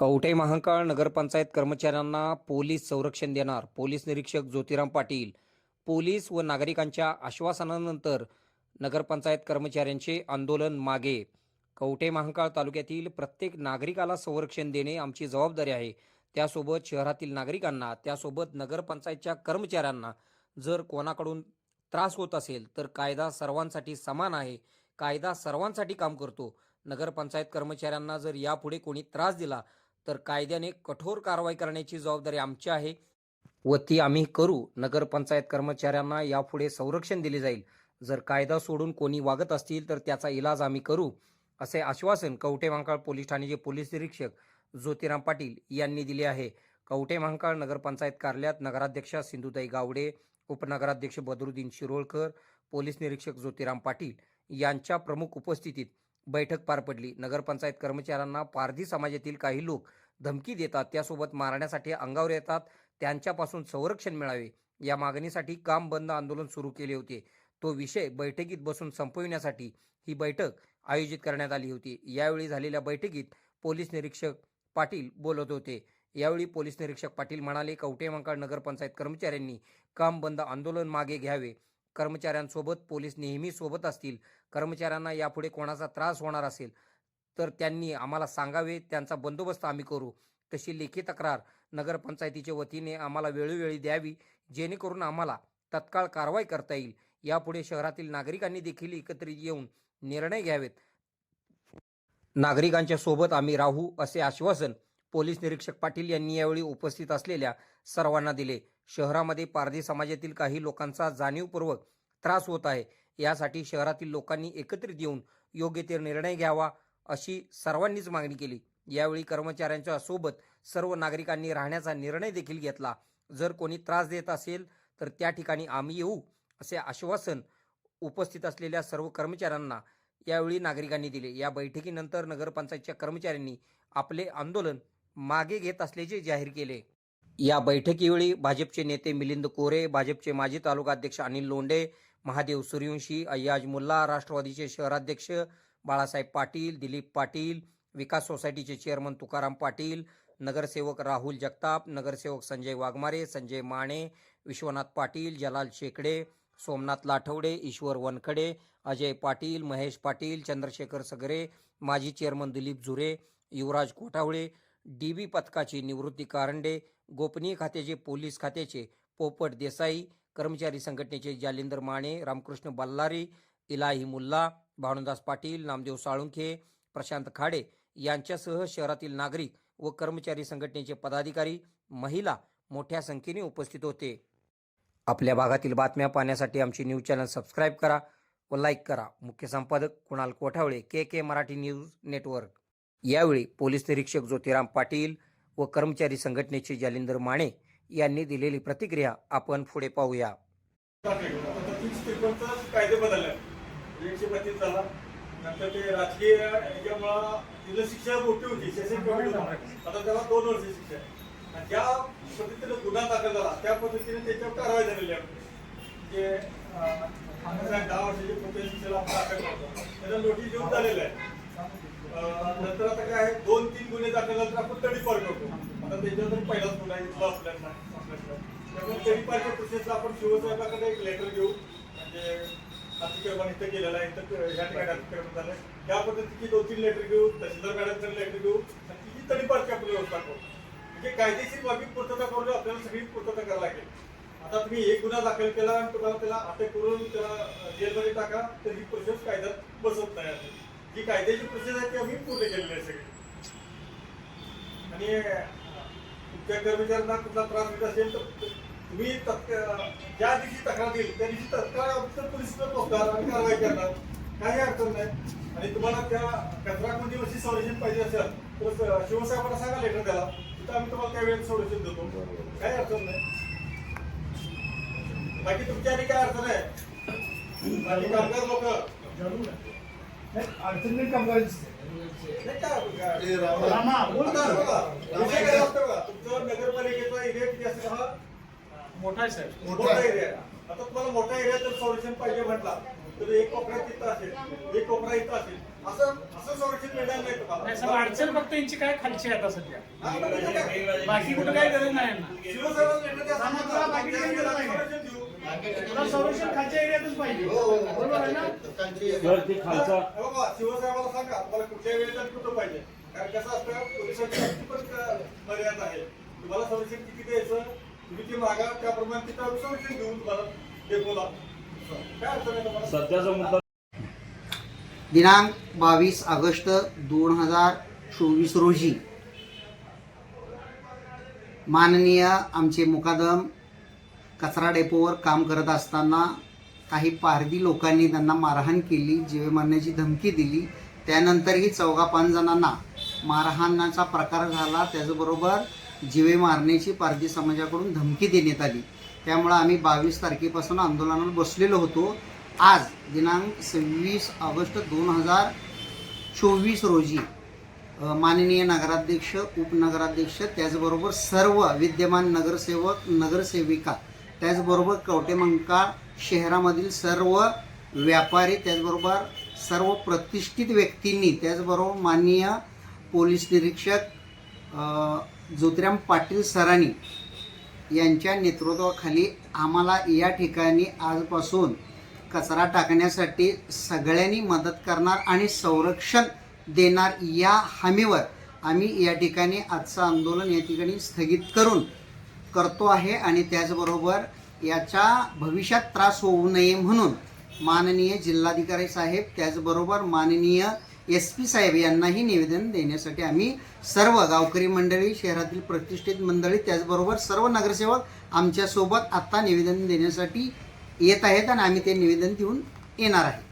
कवठे महांकाळ नगरपंचायत कर्मचाऱ्यांना पोलीस संरक्षण देणार. पोलीस निरीक्षक ज्योतिराम पाटील. पोलीस व नागरिकांच्या आश्वासनानंतर नगरपंचायत कर्मचाऱ्यांचे आंदोलन मागे. कवठे महांकाळ तालुक्यातील प्रत्येक नागरिकाला संरक्षण देणे आमची जबाबदारी आहे. त्यासोबत शहरातील नागरिकांना त्यासोबत नगरपंचायतच्या कर्मचाऱ्यांना जर कोणाकडून त्रास होत असेल तर कायदा सर्वांसाठी समान आहे. कायदा सर्वांसाठी काम करतो. नगरपंचायत कर्मचाऱ्यांना जर यापुढे कोणी त्रास दिला तर कायद्याने कठोर कारवाई करण्याची जबाबदारी आमची आहे व ती आम्ही करू. नगरपंचायत कर्मचाऱ्यांना यापुढे संरक्षण दिले जाईल. जर कायदा सोडून कोणी वागत असतील तर त्याचा इलाज आम्ही करू असे आश्वासन कवटे महांकाळ पोलीस ठाण्याचे पोलीस निरीक्षक ज्योतिराम पाटील यांनी दिले आहे. कवटे महांकाळ नगरपंचायत कार्यालयात नगराध्यक्षा सिंधुताई गावडे उपनगराध्यक्ष बदरुद्दीन शिरोळकर पोलीस निरीक्षक ज्योतिराम पाटील यांच्या प्रमुख उपस्थितीत बैठक पार पडली. नगरपंचायत कर्मचाऱ्यांना पारधी समाजातील काही लोक धमकी देतात. त्यासोबत मारण्यासाठी अंगावर येतात. त्यांच्यापासून संरक्षण मिळावे. या मागणीसाठी काम बंद आंदोलन सुरू केले होते. तो विषय बैठकीत बसून संपविण्यासाठी ही बैठक आयोजित करण्यात आली होती. यावेळी झालेल्या बैठकीत पोलीस निरीक्षक पाटील बोलत होते. यावेळी पोलीस निरीक्षक पाटील म्हणाले कवटेमंकाळ नगरपंचायत कर्मचाऱ्यांनी काम बंद आंदोलन मागे घ्यावे. कर्मचाऱ्यांसोबत पोलीस नेहमी सोबत असतील. कर्मचाऱ्यांना यापुढे कोणाचा त्रास होणार असेल तर त्यांनी आम्हाला सांगावे त्यांचा बंदोबस्त आम्ही करू. तशी लेखी तक्रार नगरपंचायतीच्या वतीने आम्हाला वेळोवेळी द्यावी जेणेकरून आम्हाला तत्काळ कारवाई करता येईल. यापुढे शहरातील नागरिकांनी देखील एकत्रित येऊन निर्णय घ्यावेत. नागरिकांच्या सोबत आम्ही राहू असे आश्वासन पोलीस निरीक्षक पाटील यांनी यावेळी उपस्थित असलेल्या सर्वांना दिले. शहरामध्ये पारधी समाजातील काही लोकांचा जाणीवपूर्वक त्रास होत आहे. यासाठी शहरातील लोकांनी एकत्रित येऊन योग्य ते निर्णय घ्यावा अशी सर्वांनीच मागणी केली. यावेळी कर्मचाऱ्यांच्या सोबत सर्व नागरिकांनी राहण्याचा निर्णय देखील घेतला. जर कोणी त्रास देत असेल तर त्या ठिकाणी आम्ही येऊ असे आश्वासन उपस्थित असलेल्या सर्व कर्मचाऱ्यांना यावेळी नागरिकांनी दिले. या बैठकीनंतर नगरपंचायतच्या कर्मचाऱ्यांनी आपले आंदोलन मागे घेत असल्याचे जाहीर केले. या बैठकीवेळी भाजपचे नेते मिलिंद कोरे भाजपचे माजी तालुका अध्यक्ष अनिल लोंडे महादेव सूर्यवंशी अय्याज मुल्ला राष्ट्रवादीचे शहराध्यक्ष बाळासाहेब पाटील दिलीप पाटील विकास सोसायटीचे चेअरमन तुकाराम पाटील नगरसेवक राहुल जगताप नगरसेवक संजय वाघमारे संजय माने विश्वनाथ पाटील जलाल शेकडे सोमनाथ लाठवडे ईश्वर वनखडे अजय पाटील महेश पाटील चंद्रशेखर सगरे माजी chairman Dilip Zure Yuvraj Kothawale D B पथकाचे निवृत्ती कारंडे गोपनीय खात्याचे पोलीस खात्याचे पोपट देसाई कर्मचारी संघटनेचे जालिंदर माने रामकृष्ण बल्लारी इलाही मुल्ला भानुदास पाटील नामदेव साळुंखे प्रशांत खाडे यांच्यासह शहरातील नागरिक व कर्मचारी संघटनेचे पदाधिकारी महिला मोठ्या संख्येने उपस्थित होते. आपल्या भागातील बातम्या पाहण्यासाठी आमची न्यूज चॅनल सबस्क्राईब करा व लाईक करा. मुख्य संपादक Kunal Kothawale K K Marathi news network. यावेळी पोलीस निरीक्षक ज्योतिराम पाटील व कर्मचारी संघटनेचे जालिंदर माने यांनी दिलेली प्रतिक्रिया आपण पुढे पाहूया. कायदे बदलले. झाला. नंतर ते राजकीय याच्यामुळं शिक्षा मोठी होती. सेशन कमी आता त्याला दोन वर्ष शिक्षा आहे. आणि ज्या पद्धतीने गुन्हा दाखल झाला त्या पद्धतीने त्याच्यावर कारवाई झालेली आहे. म्हणजे दहा वर्षाची कोणत्या शिक्षेला आपण दाखल करतो त्याला नोटीस देऊन झालेलं आहे. नंतर आता काय आहे दोन तीन गुन्हे दाखल झाले तर आपण तडीपार करतो. आता त्याच्यावर पहिलाच गुन्हा आहे, इथला आपल्याला त्यामुळे तडीपारच्या प्रोसेसला आपण शिवसाहेबाकडे एक लेटर घेऊ म्हणजे अतिक्रमण इथं केलेलं आहे इथं ह्या ठिकाणी अतिक्रमण झालं त्या पद्धतीची दोन तीन लेटर घेऊ तहसीलदार मॅडमकडे लेटर घेऊ आणि तिची तडीपारची आपण व्यवस्था करू. म्हणजे कायदेशीर बाबी पूर्तता करून आपल्याला सगळी पूर्तता करावी लागेल. आता तुम्ही एक गुन्हा दाखल केला आणि तुम्हाला त्याला अटक करून त्याला जेलमध्ये टाका तर ही प्रोसेस कायद्यात बसत नाही जी कायद्याची प्रोसेस आहे ती आम्ही पूर्ण केलेली आहे सगळी. आणि तुमच्या कर्मचाऱ्यांना कुठला त्रास होत असेल तर तुम्ही ज्या दिवशी तक्रार देईल त्या दिवशी तत्काळ ऑफिसर पोलीस पोहोचणार आणि कारवाई करणार. काही अडचण नाही. आणि तुम्हाला त्या कचरा कोणती वर्षी संरक्षण पाहिजे असेल तर शिवसाहेबांना सांगा लेटर द्याला तिथं आम्ही तुम्हाला त्यावेळेस संरक्षण देतो. काही अडचण नाही. बाकी तुमच्या आणि काय अडचण आहे? बाकी कामगार लोक? अडचणी कामगार रामा, बोल. ना. तुमचं नगरपालिकेचा एरिया किती असेल हा मोठा आहे साहेब. मोठा एरिया. आता तुम्हाला मोठा एरिया जर संरक्षण पाहिजे म्हटला. तर एक कोपरा तिथं असेल एक कोपरा इथं असेल. असं असं संरक्षण मिळणार नाही तुम्हाला. नाही साहेब अडचण फक्त यांची काय खालची आता सध्या? बाकी कुठं काय गरज नाही यांना. शिवसेना. संरक्षण देऊ. तुला संरक्षण खालच्या एरियातच पाहिजे. बरोबर आहे ना? तर ते खालचा हे बघा, शिवसाहेबाला सांगा तुम्हाला कुठल्या वेळेत आणि कुठं पाहिजे? कारण कसं असतं पोलिसांची अशी पण क- मर्यादा आहे. तुम्हाला संरक्षण किती द्यायचं? तुम्ही ते मागा त्याप्रमाणे तिथं आम्ही संरक्षण देऊन तुम्हाला डेपोला. काय अडचण आहे तुम्हाला? सध्याचा मुद्दा दिनांक बावीस ऑगस्ट दोन हजार चोवीस रोजी माननीय आमचे मुकादम कचरा डेपोवर काम करत असताना काही पारधी लोकांनी त्यांना मारहाण केली जीवे मारण्याची धमकी दिली. त्यानंतरही चौघा पाच जणांना मारहाणाचा प्रकार झाला. त्याचबरोबर जीवे मारण्याची पारधी समाजाकडून धमकी देण्यात आली. त्यामुळं आम्ही बावीस तारखेपासून आंदोलनाला बसलेलो होतो. आज दिनांक सव्वीस ऑगस्ट दोन हजार चोवीस रोजी माननीय नगराध्यक्ष उपनगराध्यक्ष त्याचबरोबर सर्व विद्यमान नगरसेवक नगरसेविका त्याचबरोबर कवटेमंका शहरामधील सर्व व्यापारी त्याचबरोबर सर्व प्रतिष्ठित व्यक्तींनी त्याचबरोबर माननीय पोलीस निरीक्षक अ, ज्योतिराम पाटील सरांनी यांच्या नेतृत्वाखाली आम्हाला या ठिकाणी आजपासून कचरा टाकण्यासाठी सगळ्यांनी मदत करणार आणि संरक्षण देणार या हमीवर आम्ही या ठिकाणी आजचं आंदोलन या ठिकाणी स्थगित करून करतो आहे आणि त्याचबरोबर याचा भविष्यात त्रास होऊ नये म्हणून माननीय जिल्हाधिकारी साहेब त्याचबरोबर माननीय एस पी साहेब यांनाही निवेदन देण्यासाठी आम्ही सर्व गावकरी मंडळी शहरातील प्रतिष्ठित मंडळी त्याचबरोबर सर्व नगरसेवक आमच्यासोबत आत्ता निवेदन देण्यासाठी येत आहेत आणि आम्ही ते निवेदन देऊन येणार आहे.